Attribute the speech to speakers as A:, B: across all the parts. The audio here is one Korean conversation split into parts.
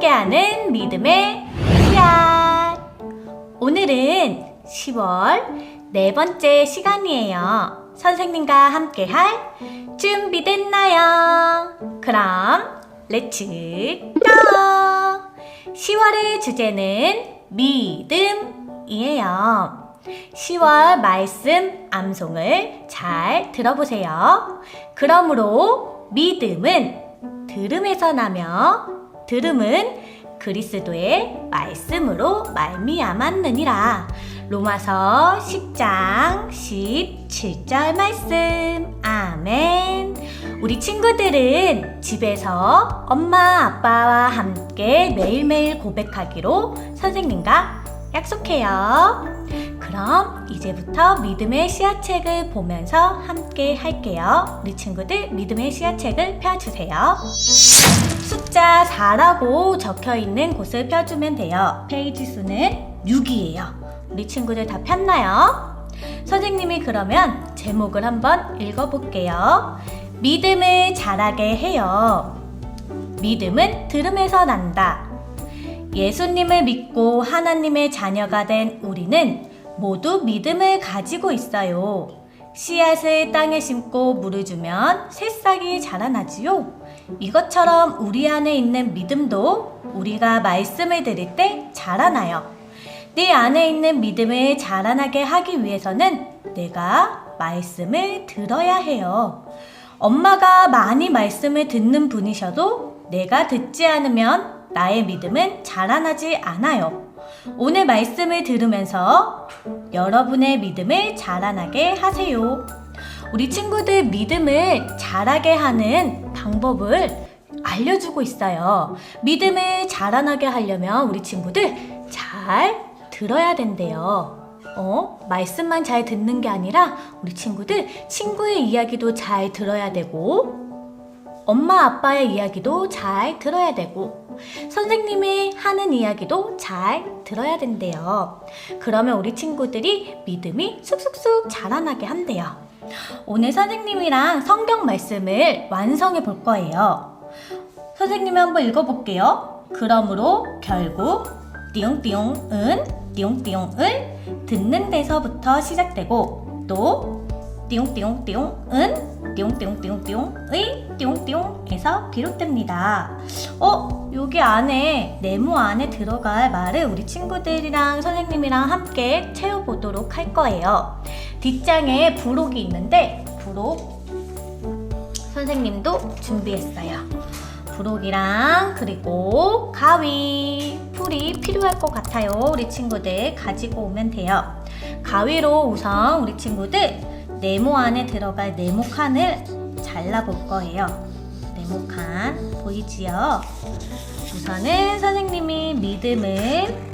A: 함께하는 믿음의 씨앗. 오늘은 10월 네 번째 시간이에요. 선생님과 함께할 준비됐나요? 그럼 렛츠 고! 10월의 주제는 믿음이에요. 10월 말씀 암송을 잘 들어보세요. 그러므로 믿음은 들음에서 나며 들음은 그리스도의 말씀으로 말미암았느니라. 로마서 10장 17절 말씀. 아멘. 우리 친구들은 집에서 엄마 아빠와 함께 매일매일 고백하기로 선생님과 약속해요. 그럼 이제부터 믿음의 씨앗책을 보면서 함께 할게요. 우리 친구들 믿음의 씨앗책을 펴주세요. 숫자 4라고 적혀 있는 곳을 펴주면 돼요. 페이지 수는 6이에요. 우리 친구들 다 폈나요? 선생님이 그러면 제목을 한번 읽어볼게요. 믿음을 자라게 해요. 믿음은 들음에서 난다. 예수님을 믿고 하나님의 자녀가 된 우리는 모두 믿음을 가지고 있어요. 씨앗을 땅에 심고 물을 주면 새싹이 자라나지요. 이것처럼 우리 안에 있는 믿음도 우리가 말씀을 들을 때 자라나요. 네 안에 있는 믿음을 자라나게 하기 위해서는 내가 말씀을 들어야 해요. 엄마가 많이 말씀을 듣는 분이셔도 내가 듣지 않으면 나의 믿음은 자라나지 않아요. 오늘 말씀을 들으면서 여러분의 믿음을 자라나게 하세요. 우리 친구들 믿음을 자라게 하는 방법을 알려주고 있어요. 믿음을 자라나게 하려면 우리 친구들 잘 들어야 된대요. 어? 말씀만 잘 듣는 게 아니라 우리 친구들 친구의 이야기도 잘 들어야 되고 엄마 아빠의 이야기도 잘 들어야 되고 선생님이 하는 이야기도 잘 들어야 된대요. 그러면 우리 친구들이 믿음이 쑥쑥쑥 자라나게 한대요. 오늘 선생님이랑 성경 말씀을 완성해 볼 거예요. 선생님이 한번 읽어볼게요. 그러므로 결국 띠용띠용은 띠용띠용을 듣는 데서부터 시작되고 또 띠용띠용띠용은 띠용띠용띠용띠용의 띠용띠용에서 비롯됩니다. 어, 여기 안에 네모 안에 들어갈 말을 우리 친구들이랑 선생님이랑 함께 채워보도록 할 거예요. 뒷장에 부록이 있는데 부록 선생님도 준비했어요. 부록이랑 그리고 가위, 풀이 필요할 것 같아요. 우리 친구들 가지고 오면 돼요. 가위로 우선 우리 친구들 네모 안에 들어갈 네모 칸을 잘라볼 거예요. 네모 칸 보이지요? 우선은 선생님이 믿음을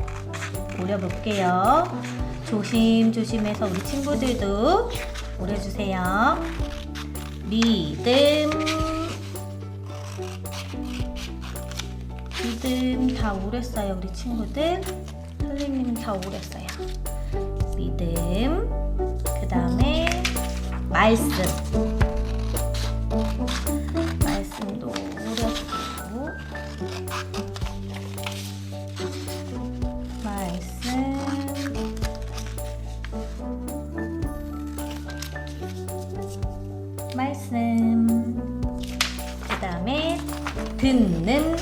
A: 오려볼게요. 조심조심해서 우리 친구들도 오려주세요. 믿음 믿음 다 오랬어요 우리 친구들 선생님 다 오랬어요 믿음 그 다음에 말씀 말씀도 오렸고. 말씀 말씀. 그 다음에 듣는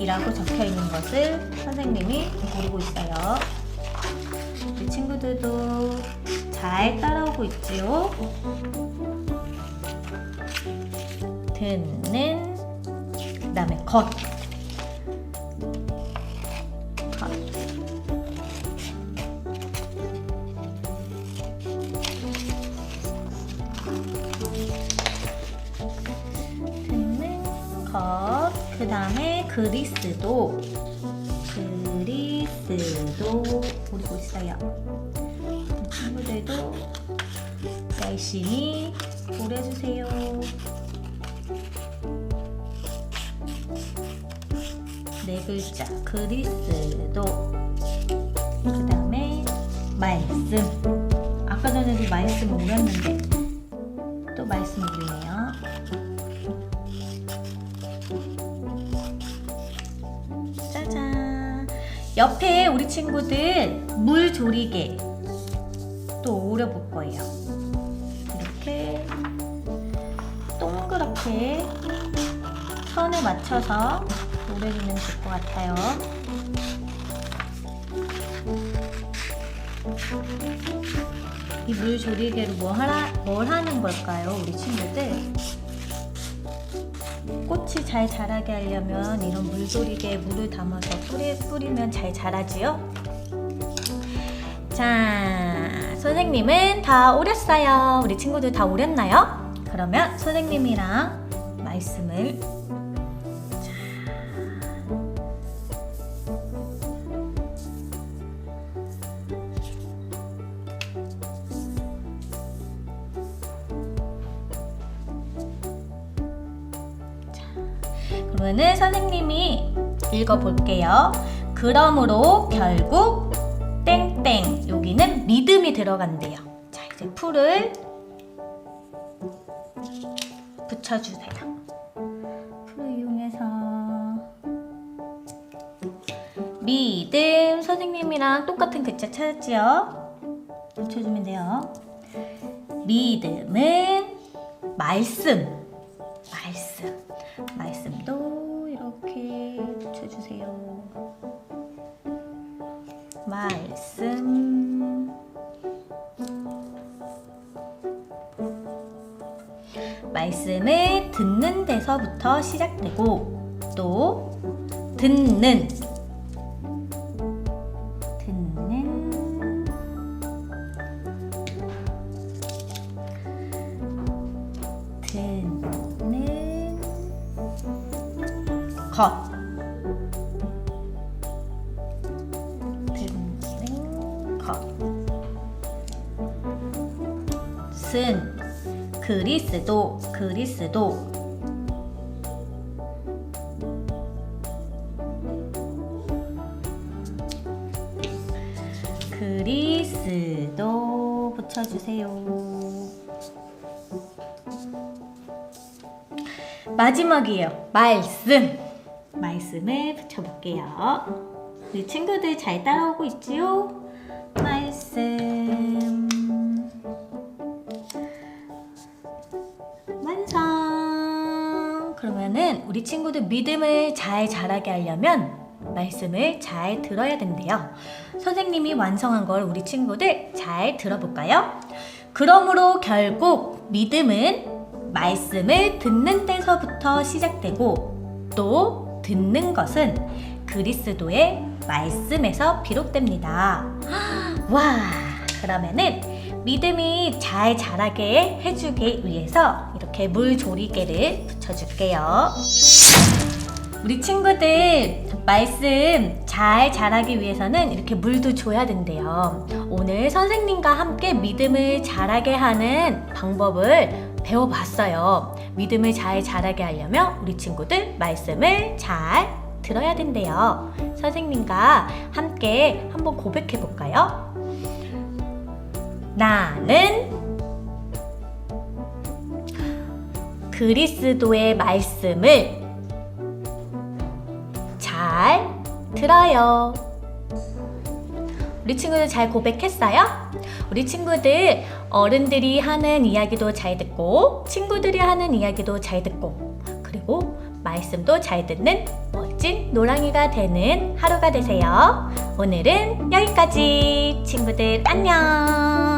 A: 이라고 적혀 있는 것을 선생님이 고르고 있어요. 우리 친구들도 잘 따라오고 있지요? 듣는 그 다음에 것. 그 다음에 그리스도. 그리스도 보고 있어요. 친구들도 열심히 보내주세요. 네 글자 그리스도. 그 다음에 말씀. 아까 전에도 말씀 올렸는데 또 말씀 올리네요. 옆에 우리 친구들 물 조리개 또 오려볼 거예요. 이렇게 동그랗게 선을 맞춰서 오려주면 될 것 같아요. 이 물 조리개로 뭐 하라, 뭘 하는 걸까요, 우리 친구들? 꽃이 잘 자라게 하려면 이런 물조리개에 물을 담아서 뿌리, 뿌리면 잘 자라지요? 자, 선생님은 다 오렸어요. 우리 친구들 다 오렸나요? 그러면 선생님이랑 말씀을 그러면은 선생님이 읽어볼게요. 그러므로 결국 땡땡 여기는 믿음이 들어간대요. 자 이제 풀을 붙여주세요. 풀을 이용해서 믿음 선생님이랑 똑같은 글자 찾았지요? 붙여주면 돼요. 믿음은 말씀 말씀. 말씀을 듣는 데서부터 시작되고 또 듣는. 듣는. 듣는. 것 것은 그리스도 그리스도 그리스도 붙여주세요. 마지막이에요. 말씀. 말씀을 붙여볼게요. 우리 친구들 잘 따라오고 있지요? 말씀. 그러면은 우리 친구들 믿음을 잘 자라게 하려면 말씀을 잘 들어야 된대요. 선생님이 완성한 걸 우리 친구들 잘 들어볼까요? 그러므로 결국 믿음은 말씀을 듣는 데서부터 시작되고 또 듣는 것은 그리스도의 말씀에서 비롯됩니다. 와, 그러면은 믿음이 잘 자라게 해주기 위해서 이렇게 물 조리개를 붙여줄게요. 우리 친구들 말씀 잘 자라기 위해서는 이렇게 물도 줘야 된대요. 오늘 선생님과 함께 믿음을 자라게 하는 방법을 배워봤어요. 믿음을 잘 자라게 하려면 우리 친구들 말씀을 잘 들어야 된대요. 선생님과 함께 한번 고백해 볼까요? 나는 그리스도의 말씀을 잘 들어요. 우리 친구들 잘 고백했어요? 우리 친구들 어른들이 하는 이야기도 잘 듣고 친구들이 하는 이야기도 잘 듣고 그리고 말씀도 잘 듣는 멋진 노랑이가 되는 하루가 되세요. 오늘은 여기까지 친구들 안녕.